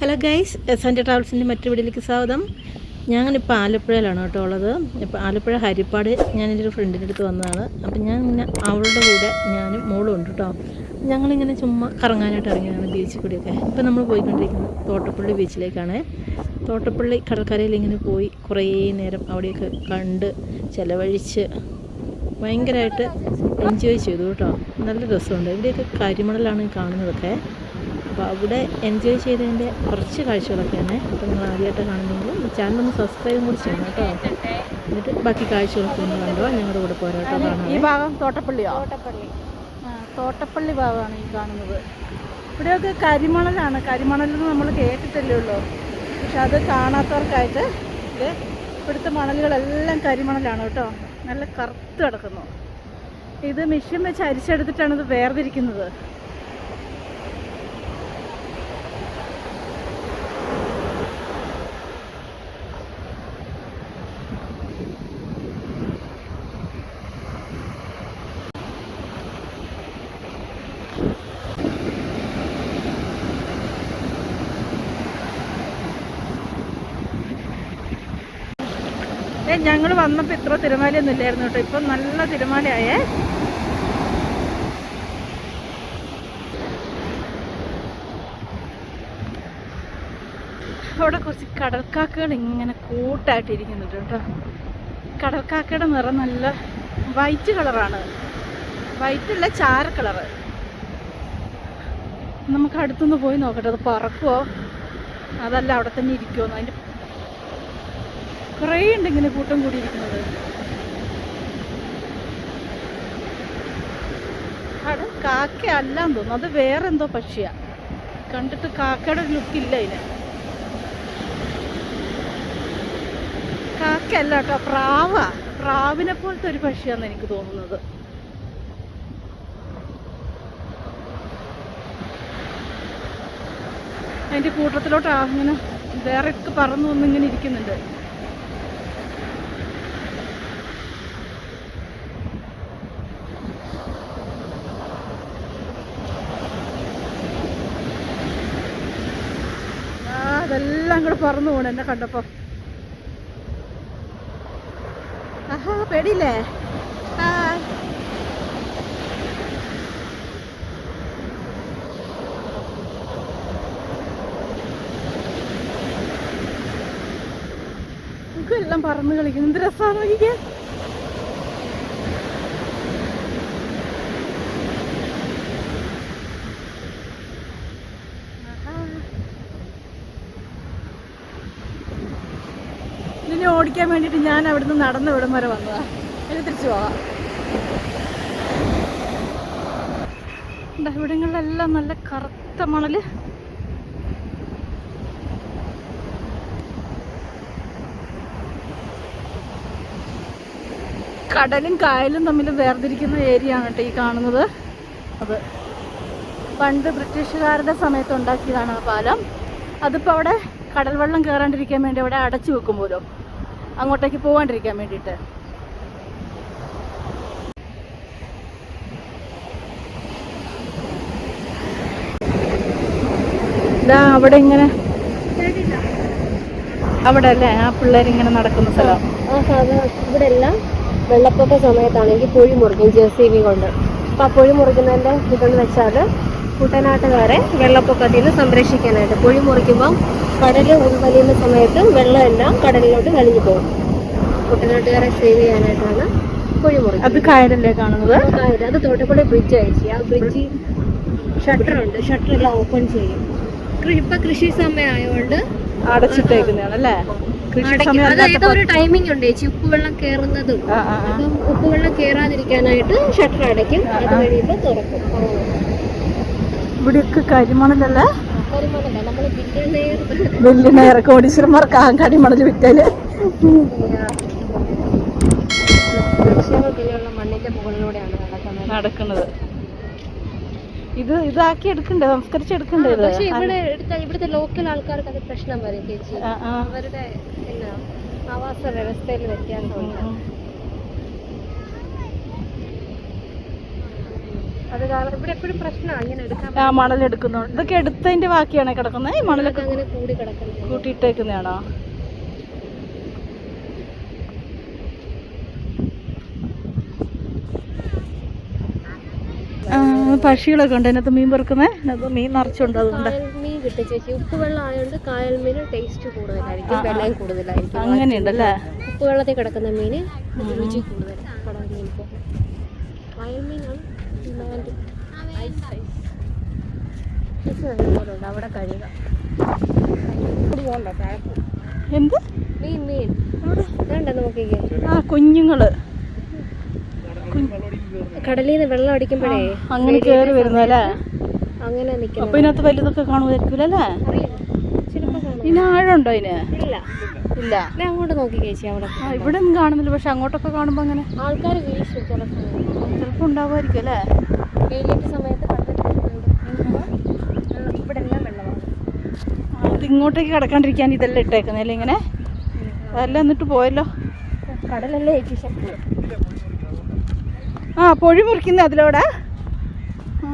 Hello guys S എന്റെ ട്രാവൽസിന്റെ മറ്റൊരു വീട്ടിലേക്ക് സ്വാഗതം. ഞാനിപ്പോൾ ആലപ്പുഴയിലാണ് കേട്ടോ ഉള്ളത്. ഇപ്പോൾ ആലപ്പുഴ ഹരിപ്പാട് ഞാൻ എന്റെ ഒരു ഫ്രണ്ടിന്റെ അടുത്ത് വന്നതാണ്. അപ്പം ഞാൻ ഇങ്ങനെ അവളുടെ കൂടെ ഞാനും മോളും ഉണ്ട് കേട്ടോ. ഞങ്ങളിങ്ങനെ ചുമ്മാ കറങ്ങാനായിട്ട് ഇറങ്ങിയതാണ് ബീച്ചിൽ കൂടിയൊക്കെ. ഇപ്പം നമ്മൾ പോയിക്കൊണ്ടിരിക്കുന്നത് തോട്ടപ്പള്ളി ബീച്ചിലേക്കാണ് തോട്ടപ്പള്ളി കടൽക്കരയിൽ ഇങ്ങനെ പോയി കുറേ നേരം അവിടെയൊക്കെ കണ്ട് ചിലവഴിച്ച് ഭയങ്കരമായിട്ട് എൻജോയ് ചെയ്തു കേട്ടോ. നല്ല രസമുണ്ട്. ഇവിടെയൊക്കെ കരിമണലാണ് കാണുന്നതൊക്കെ. അപ്പോൾ അവിടെ എൻജോയ് ചെയ്തതിന്റെ കുറച്ച് കാഴ്ചകളൊക്കെയാണ് അപ്പോൾ നിങ്ങൾ ആദ്യമായിട്ട് കാണുന്നെങ്കിൽ ഈ ചാനൽ ഒന്ന് സബ്സ്ക്രൈബും കൂടി ചെയ്യണം കേട്ടോ. എന്നിട്ട് ബാക്കി കാഴ്ചകളൊക്കെ ഒന്ന് കണ്ടോ? ഞങ്ങളുടെ കൂടെ പോരാട്ടോ കാണാം ഈ ഭാഗം തോട്ടപ്പള്ളിയോ? തോട്ടപ്പള്ളി. ആ, തോട്ടപ്പള്ളി ഭാഗമാണ് ഈ കാണുന്നത്. ഇവിടെയൊക്കെ കരിമണലാണ്. കരിമണലെന്ന് നമ്മൾ കേട്ടിട്ടല്ലേ ഉള്ളൂ. പക്ഷെ അത് കാണാത്തവർക്കായിട്ട് ഇത് ഇവിടുത്തെ മണലുകളെല്ലാം കരിമണലാണ് കേട്ടോ. നല്ല കറുത്ത് കിടക്കുന്നു. ഇത് മെഷീൻ വെച്ച് അരിച്ചെടുത്തിട്ടാണ് ഇത് വേർതിരിക്കുന്നത്. ഞങ്ങൾ വന്നപ്പോൾ ഇത്ര തിരമാലയൊന്നും ഇല്ലായിരുന്നു കേട്ടോ. ഇപ്പം നല്ല തിരമാലയായേ. അവിടെ കുറച്ച് കടൽക്കാക്കകൾ ഇങ്ങനെ കൂട്ടായിട്ടിരിക്കുന്നുണ്ട് കേട്ടോ. കടൽക്കാക്കയുടെ നിറം നല്ല വൈറ്റ് കളറാണ്. വൈറ്റ് അല്ല ചാര കളറ്. നമുക്ക് അടുത്തുനിന്ന് പോയി നോക്കട്ടെ. അത് പറക്കുമോ അതല്ല അവിടെ തന്നെ ഇരിക്കുമോ അതിന്റെ കുറേ ഉണ്ട് ഇങ്ങനെ കൂട്ടം കൂടിയിരിക്കുന്നത്. അത് കാക്ക അല്ലാന്ന് തോന്നുന്നു. അത് വേറെ എന്തോ പക്ഷിയാ. കണ്ടിട്ട് കാക്കയുടെ ഒരു ലുക്ക് ഇല്ല ഇതിന് കാക്ക അല്ല കേട്ടോ പ്രാവ. പ്രാവിനെ പോലത്തെ ഒരു പക്ഷിയാന്ന് എനിക്ക് തോന്നുന്നത്. അതിന്റെ കൂട്ടത്തിലോട്ട് ഇങ്ങനെ വേറെ ഒക്കെ പറന്നു വന്ന് ഇങ്ങനെ ഇരിക്കുന്നുണ്ട് ആ കൂടെ പറന്നു പോണു എന്നെ കണ്ടപ്പോ. ആഹാ പേടിയില്ലേ? ആ എല്ലാം പറന്ന് കളിക്കുന്നു. എന്ത് രസമാണ് നോക്കിക്കേ ആഹാ. ഇതിനെ ഓടിക്കാൻ വേണ്ടിയിട്ട് ഞാൻ അവിടുന്ന് നടന്ന് ഇവിടം വരെ വന്നതാ. ഇനി തിരിച്ചു പോവാം ഇവിടങ്ങളിലെല്ലാം നല്ല കറുത്ത മണൽ. കടലും കായലും തമ്മിൽ വേർതിരിക്കുന്ന ഏരിയ ആണ് കേട്ടോ ഈ കാണുന്നത്. അത് പണ്ട് ബ്രിട്ടീഷുകാരുടെ സമയത്ത് ഉണ്ടാക്കിയതാണ് ആ പാലം. അതിപ്പോൾ അവിടെ കടൽ വെള്ളം കയറാണ്ടിരിക്കാൻ വേണ്ടി അവിടെ അടച്ചു വെക്കുമ്പോലോ അങ്ങോട്ടേക്ക് പോകാണ്ടിരിക്കാൻ വേണ്ടിയിട്ട്. ഇതാ അവിടെ ഇങ്ങനെ അവിടെ അല്ലേ? ആ പിള്ളേരിങ്ങനെ നടക്കുന്ന സ്ഥലം. ഇവിടെ എല്ലാം വെള്ളപ്പൊക്ക സമയത്താണെങ്കിൽ കുഴി മുറിക്കും ജെ സി ബി കൊണ്ട്. അപ്പം ആ കുഴി മുറിക്കുന്നതിന്റെ ഇതെന്ന് വെച്ചാൽ കുട്ടനാട്ടുകാരെ വെള്ളപ്പൊക്കത്തിൽ നിന്ന് സംരക്ഷിക്കാനായിട്ട്. പൊഴി മുറിക്കുമ്പം കടൽ ഉൾവലിയുന്ന സമയത്ത് വെള്ളമെല്ലാം കടലിലോട്ട് വലിഞ്ഞു പോകും. കുട്ടനാട്ടുകാരെ സേവ് ചെയ്യാനായിട്ടാണ് പൊഴി മുറി അത് കായലല്ലേ കാണുന്നത്? അതായത് അത് തോട്ടപ്പള്ളി ബ്രിഡ്ജ് അയച്ചു ആ ബ്രിഡ്ജ് ഷട്ടർ ഉണ്ട്. ഷട്ടർ എല്ലാം ഓപ്പൺ ചെയ്യും. ഇപ്പൊ കൃഷി സമയമായതുകൊണ്ട് അടച്ചിട്ടേക്കുന്നതാണല്ലേ ഒരു ടൈമിംഗ് ഉണ്ട്. ചേച്ചി ഉപ്പുവെള്ളം കയറുന്നതും. അപ്പം ഉപ്പുവെള്ളം കയറാതിരിക്കാനായിട്ട് ഷട്ടർ അടയ്ക്കും. അത് കഴിയുമ്പോൾ തുറക്കും. ഇവിടെയൊക്കെ കരിമണലല്ലേ? നേരെ കോടീശ്വരന്മാർക്ക് ആങ്കാടി കരിമണൽ വിറ്റാൽ. നടക്കുന്നത്. നടക്കുന്നത്. ഇത് ഇതാക്കി എടുക്കണ്ടേ? സംസ്കരിച്ചെടുക്കണ്ടേ എടുക്കണ്ടേ പക്ഷേ ഇവിടെ ഇവിടുത്തെ ലോക്കൽ ആൾക്കാർക്ക് അത് പ്രശ്നം വരും ചേച്ചി. അവരുടെ എന്നാ ആവാസ വ്യവസ്ഥയിൽ വ്യത്യാസമുണ്ട്. അത് കാരണം ഇവിടെ എപ്പോഴും പ്രശ്നമാണ് ഇങ്ങനെ എടുക്കാൻ ആ മണൽ എടുക്കുന്നു ഇതൊക്കെ എടുത്തതിന്റെ ബാക്കിയാണ് കിടക്കുന്നത്? ഈ മണലൊക്കെ അങ്ങനെ കൂടി കിടക്കുന്നത്. കൂട്ടിയിട്ടേക്കുന്നതാണോ? പക്ഷികളൊക്കെ ഉണ്ട്? അതിനകത്ത് മീൻ പെറുക്കുന്നത് അതിനകത്ത് മീൻ നിറച്ചുണ്ട് അതുകൊണ്ട്. മീൻ കിട്ടും ചേച്ചി. ഉപ്പ് വെള്ളം ആയതുകൊണ്ട് കായൽ മീന് ടേസ്റ്റ് കൂടുതലായിരിക്കും വെള്ളം കൂടുതലായിരിക്കും. അങ്ങനെയുണ്ടല്ലേ? ഉപ്പ് വെള്ളത്തിൽ കിടക്കുന്ന മീന് രുചി കൂടുതൽ കടൽ മീൻ ഇപ്പോൾ കായൽ മീനാണ് ഡിമാൻഡ് ഉണ്ട് അവിടെ കഴിയുക എന്ത്? മീൻ മീൻ. ആ കുഞ്ഞുങ്ങൾ. കടലിൽ നിന്ന് വെള്ളം അടിക്കുമ്പോഴേ അങ്ങനെ കയറി വരുന്നല്ലേ അങ്ങനെ അപ്പൊ നിൽക്കണം ഇതിനകത്ത് വലുതൊക്കെ കാണുമായിരിക്കും അല്ലേ ഇനി ആഴമുണ്ടോ അതിന്? ഇല്ല. ഇല്ല. അങ്ങോട്ട് നോക്കി ചേച്ചി അവിടെ. ആ ഇവിടെ ഒന്നും കാണുന്നില്ല പക്ഷെ അങ്ങോട്ടൊക്കെ കാണുമ്പോ അങ്ങനെ ആൾക്കാർ വീശും ചില സമയത്ത്. ചിലപ്പോ ഉണ്ടാവുമായിരിക്കും അല്ലേ? വെയിലേറ്റ സമയത്ത് ഇവിടെ എല്ലാം വെള്ളമാണ്. ഇത് ഇങ്ങോട്ടേക്ക് കിടക്കാണ്ടിരിക്കാൻ ഇതെല്ലാം ഇട്ടേക്കുന്നല്ലേ ഇങ്ങനെ? അതെല്ലാം എന്നിട്ട് പോയല്ലോ. കടലല്ലേ ചേച്ചി ശക്തി? ആ പൊഴി മുറിക്കുന്ന അതിലൂടെ ആ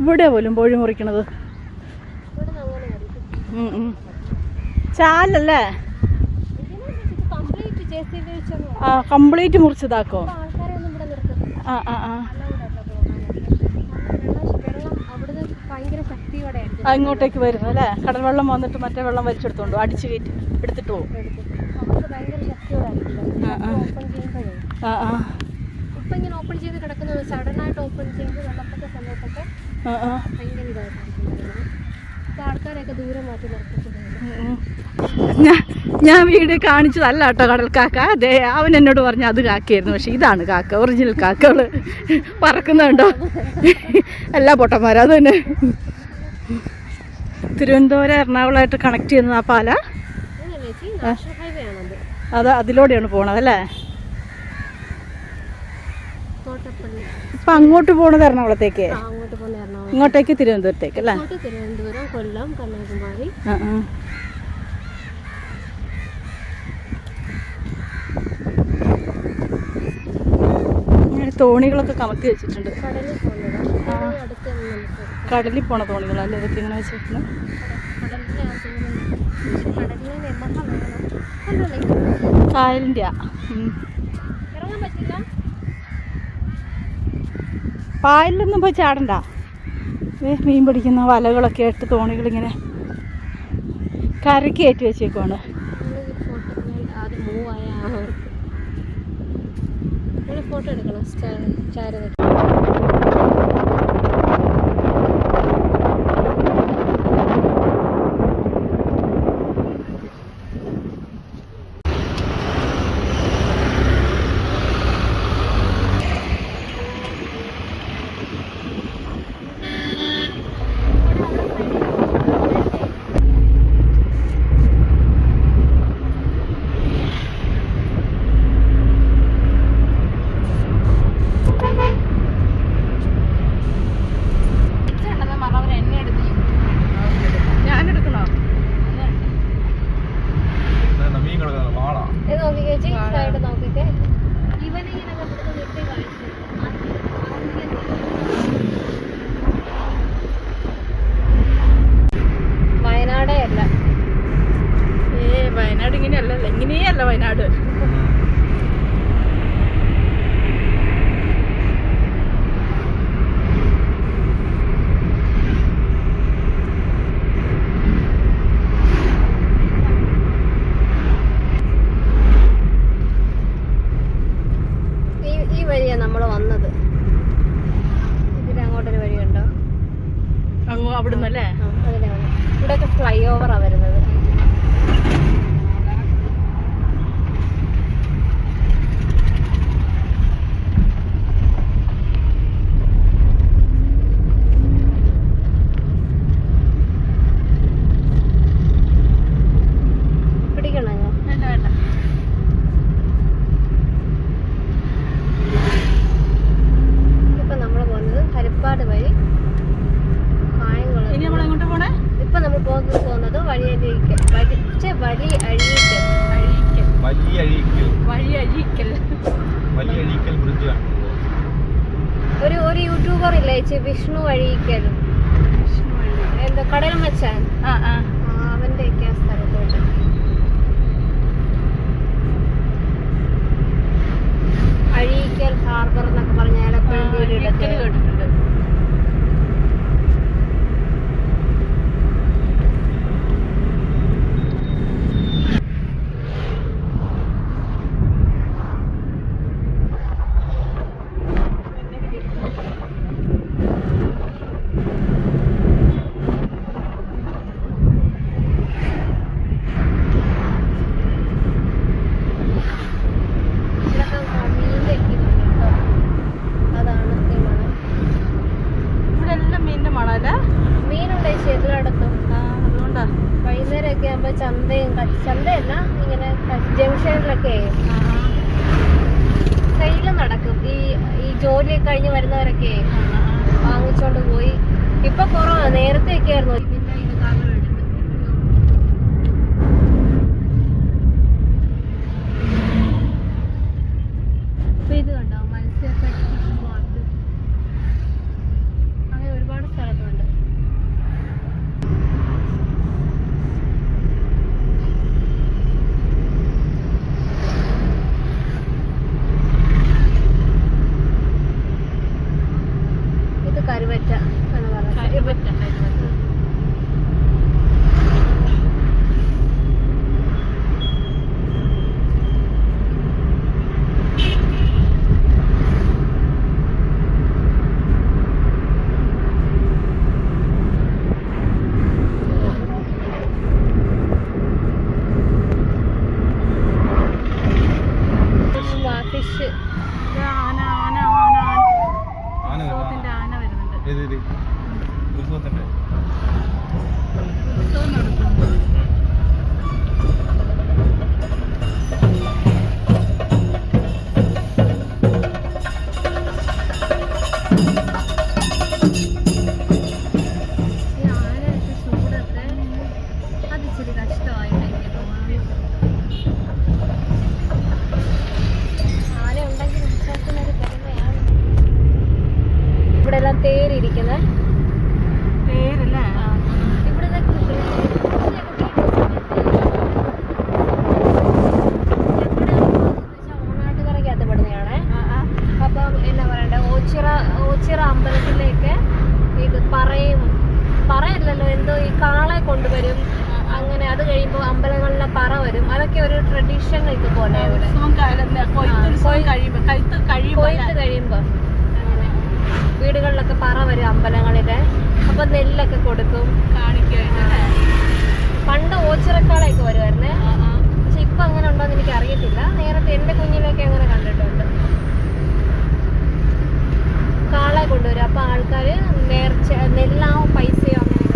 ഇവിടെ പോലും പൊഴി മുറിക്കണത് ഇവിടെ നിന്ന് അങ്ങനെ ആയിരിക്കും ഉം, ഉം. ചാലല്ലേ? ആ കംപ്ലീറ്റ് മുറിച്ചതാക്കോ? ആ ആ ആ. ഇങ്ങോട്ടേക്ക് വരുന്നു അല്ലേ? കടൽ വെള്ളം വന്നിട്ട് മറ്റേ വെള്ളം വലിച്ചെടുത്തോണ്ടു അടിച്ചു കയറ്റി. എടുത്തിട്ട് പോകും ആ, ആ. ഓപ്പൺ ഇപ്പൊ ഇങ്ങനെ ചെയ്ത് കിടക്കുന്നത് സഡൻ ആയിട്ട് ഓപ്പൺ ചെയ്ത് വെള്ളപ്പൊക്ക സമയത്തൊക്കെ ഭയങ്കര ഇതായിട്ടായിരിക്കും ഞാൻ ഞാൻ വീട് കാണിച്ചതല്ല കേട്ടോ കടൽ കാക്ക അതെ അവൻ എന്നോട് പറഞ്ഞു അത് കാക്കയായിരുന്നു. പക്ഷെ ഇതാണ് കാക്ക ഒറിജിനൽ കാക്കകൾ പറക്കുന്നുണ്ടോ? എല്ലാ പൊട്ടന്മാരും അത് തന്നെ. തിരുവനന്തപുരം എറണാകുളമായിട്ട് കണക്ട് ചെയ്യുന്നത് ആ പാല. അത് അതിലൂടെയാണ് പോണത് അല്ലേ? കോട്ടപ്പള്ളി ഇപ്പം അങ്ങോട്ട് പോണത് എറണാകുളത്തേക്ക്? അങ്ങോട്ട് പോകുന്ന എറണാകുളം ഇങ്ങോട്ടേക്ക് തിരുവനന്തപുരത്തേക്ക് അല്ലേ? അങ്ങോട്ട് തിരുവനന്തപുരം കൊല്ലം കന്യാകുമാരി. ആ ആ. ഇങ്ങനെ തോണികളൊക്കെ കമത്തി വെച്ചിട്ടുണ്ട്. കടലിൽ പോകുന്നതാണ് കടലിൽ പോണ തോണികളല്ലേ ഇതൊക്കെ ഇങ്ങനെ വെച്ചിട്ടുണ്ട്. കടലിലെ ആ തോന്നുന്നു പക്ഷെ കടലിലെ നെമ്മഹ വേണം അല്ലല്ലേ കായലിന്റെ ഇറങ്ങാൻ പറ്റില്ല പായലിലൊന്നും പോയി ചാടണ്ട. മീൻ പിടിക്കുന്ന വലകളൊക്കെ ആയിട്ട് തോണികളിങ്ങനെ കരയ്ക്ക് കയറ്റി വെച്ചേക്കുവാണ്. ഫോട്ടോ എടുക്കണം. ഹാർബർ എന്നൊക്കെ പറഞ്ഞാൽ എപ്പോഴും കേട്ടിട്ടുണ്ട്. വരും. അതൊക്കെ ഒരു ട്രഡീഷൻ ഇതുപോലെ പോലെ കൊയ്ത്ത് കഴിയുമ്പോ വീടുകളിലൊക്കെ പറ വരും അമ്പലങ്ങളിലെ. അപ്പൊ നെല്ലൊക്കെ കൊടുക്കും. പണ്ട് ഓച്ചിറക്കാളൊക്കെ വരുമായിരുന്നേ പക്ഷെ ഇപ്പൊ അങ്ങനെ ഉണ്ടോ എന്ന് എനിക്ക് അറിയത്തില്ല നേരത്തെ എന്റെ കുഞ്ഞിലൊക്കെ അങ്ങനെ കണ്ടിട്ടുണ്ട്. കാളെ കൊണ്ടുവരും. അപ്പൊ ആൾക്കാര് നേർച്ച നെല്ലാവും പൈസയോ അങ്ങനെ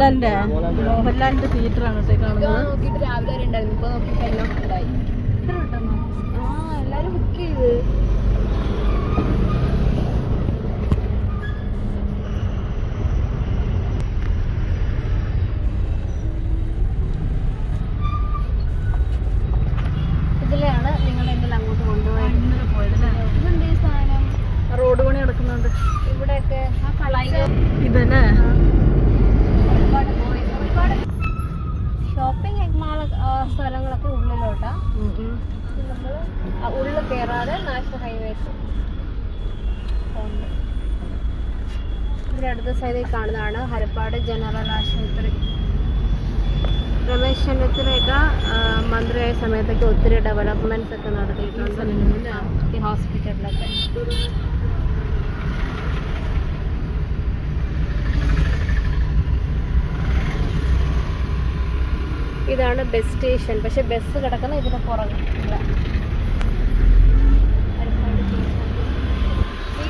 മോഹൻലാലിന്റെ? മോഹൻലാലിന്റെ. തിയേറ്റർ ആണ് കേട്ടോ കാണുന്നത്. നോക്കിയിട്ട് രാവിലെ വരെ ഉണ്ടായിരുന്നു. ഇപ്പൊ നോക്കി എല്ലാം ഉണ്ടായി എല്ലാരും ബുക്ക് ചെയ്ത്. കാണുന്നതാണ് ഹരിപ്പാട് ജനറൽ ആശുപത്രി. രമേശ് ചെന്നിത്തലയൊക്കെ മന്ത്രിയായ സമയത്തൊക്കെ ഒത്തിരി ഡെവലപ്മെന്റ്സ് ഒക്കെ നടത്തിയിട്ടുണ്ട്. ഈ ഹോസ്പിറ്റലിലൊക്കെ ഇതാണ് ബസ് സ്റ്റേഷൻ പക്ഷെ ബസ് കിടക്കുന്ന ഇതിന് പുറകെ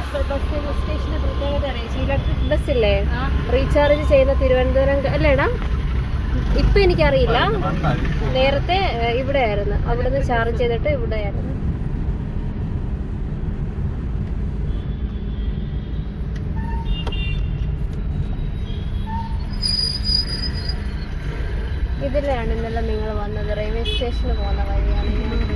ഇല്ല. ഈ ബസ് സ്റ്റേഷന്റെ പ്രത്യേകത അറിയാം? ഇലക്ട്രിക് ബസ് ഇല്ലേ റീചാർജ് ചെയ്യുന്ന തിരുവനന്തപുരം അല്ലേടാ? ഇപ്പൊ എനിക്കറിയില്ല. നേരത്തെ ഇവിടെ ആയിരുന്നു അവിടുന്ന് ചാർജ് ചെയ്തിട്ട് ഇവിടെ ആയിരുന്നു ഇതിലാണ് ഇന്നലെ നിങ്ങൾ വന്നത്. റെയിൽവേ സ്റ്റേഷന് പോകുന്ന വഴിയാണ്